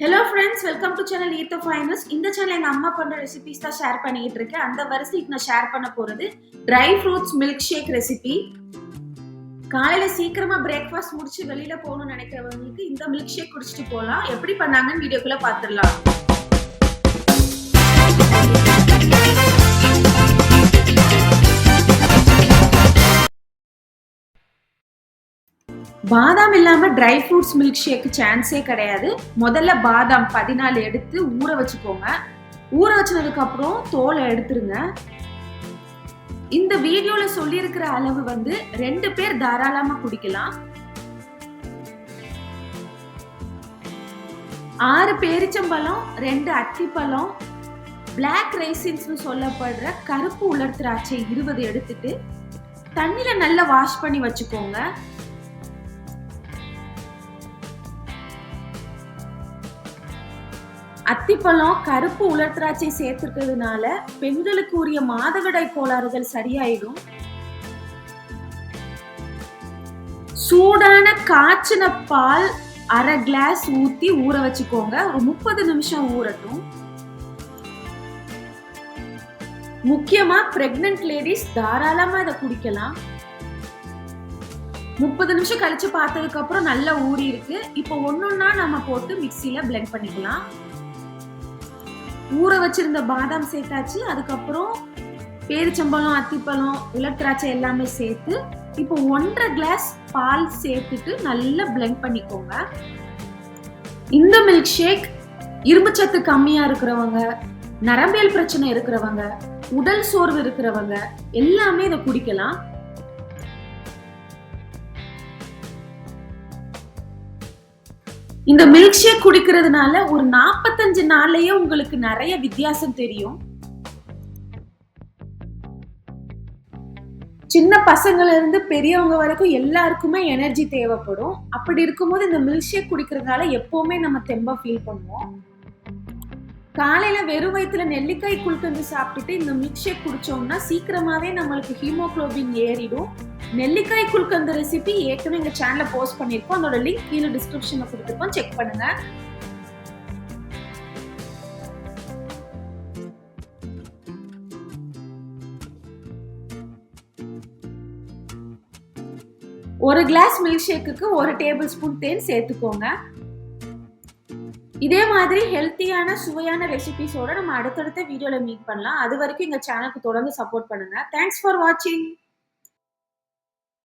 Hello friends welcome to channel eat of finesse இந்த channel எங்கள் அம்மா பண்ணுற ரெசிபிஸ் தான் ஷேர் பண்ணிக்கிட்டு இருக்கேன். அந்த வரிசைக்கு நான் ஷேர் பண்ண போகிறது dry fruits milk shake recipe காலையில் சீக்கிரமாக பிரேக்ஃபாஸ்ட் முடிச்சு வெளியில் போகணும்னு நினைக்கிறவங்களுக்கு இந்த மில்க் ஷேக் குடிச்சிட்டு போகலாம் எப்படி பண்ணாங்கன்னு வீடியோக்குள்ளே பார்த்துடலாம். பாதாம் இல்லாம ட்ரை ஃப்ரூட்ஸ் மில்க் ஷேக் சான்ஸே கிடையாது. முதல்ல பாதாம் பதினாலு எடுத்து ஊற வச்சுக்கோங்க. ஊற வச்சதுக்கு அப்புறம் தோலை எடுத்துருங்க. இந்த வீடியோல சொல்லியிருக்கிற அளவு வந்து ரெண்டு பேர் தாராளமா குடிக்கலாம். ஆறு பேரிச்சம்பழம் ரெண்டு அத்திப்பழம் பிளாக் ரைசின்ஸ்னு சொல்லப்படுற கருப்பு உலர் திராட்சை இருபது எடுத்துட்டு தண்ணியில நல்லா வாஷ் பண்ணி வச்சுக்கோங்க. அத்திப்பழம் கருப்பு உலர் திராட்சை சேர்த்துக்கிறதுனால பெண்களுக்கு உரிய மாதவிடாய் கோளாறுகள் சரியாயிடும். சூடான காய்ச்சின பால் அரை கிளாஸ் ஊத்தி ஊற வச்சுக்கோங்க. ஒரு முப்பது நிமிஷம் ஊறட்டும். முக்கியமா பிரெக்னன்ட் லேடிஸ் தாராளமா இதை குடிக்கலாம். முப்பது நிமிஷம் கழிச்சு பார்த்ததுக்கு அப்புறம் நல்லா ஊறி இருக்கு இப்போ ஒன்னொன்னா நம்ம போட்டு மிக்சியில பிளெண்ட் பண்ணிக்கலாம். ஊற வச்சிருந்த பாதாம் சேர்த்தாச்சு. அதுக்கப்புறம் பேரிச்சம்பழம் அத்திப்பழம் உலர்திராட்சை எல்லாமே சேர்த்து இப்போ ஒன்றரை கிளாஸ் பால் சேர்த்துட்டு நல்லா பிளெண்ட் பண்ணிக்கோங்க. இந்த மில்க் ஷேக் இரும்புச்சத்து கம்மியா இருக்கிறவங்க நரம்பியல் பிரச்சனை இருக்கிறவங்க உடல் சோர்வு இருக்கிறவங்க எல்லாமே இதை குடிக்கலாம். இந்த மில்க் ஷேக் குடிக்கிறதுனால ஒரு நாற்பத்தஞ்சு நாள்லயே உங்களுக்கு நிறைய வித்தியாசம் தெரியும். சின்ன பசங்கள்ல இருந்து பெரியவங்க வரைக்கும் எல்லாருக்குமே எனர்ஜி தேவைப்படும். அப்படி இருக்கும்போது இந்த மில்க் ஷேக் குடிக்கிறதுனால எப்பவுமே நம்ம தெம்பா ஃபீல் பண்ணுவோம். காலையில வெறும் வயிற்றுல நெல்லிக்காய் குளுக்கந்து சாப்பிட்டுட்டு இந்த மில்க் ஷேக் குடிச்சோம்னா சீக்கிரமாவே நம்மளுக்கு ஹீமோக்ளோபின் ஏறிடும். நெல்லிக்காய் அந்த ரெசிபி ஏற்கனவே எங்க சேனல்ல போஸ்ட் பண்ணிருக்கோம் அதோட லிங்க் கீழே டிஸ்கிரிப்ஷனில் கொடுத்துருக்கோம். செக் பண்ணுங்க. ஒரு கிளாஸ் மில்க் ஷேக்குக்கு ஒரு டேபிள் ஸ்பூன் தேன் சேர்த்துக்கோங்க. இதே மாதிரி ஹெல்த்தியான சுவையான ரெசிபிஸோட நம்ம அடுத்தடுத்த வீடியோவில் மீட் பண்ணலாம். அது வரைக்கும் எங்க சேனலுக்கு தொடர்ந்து சப்போர்ட் பண்ணுங்க. தேங்க்ஸ் ஃபார் வாட்சிங்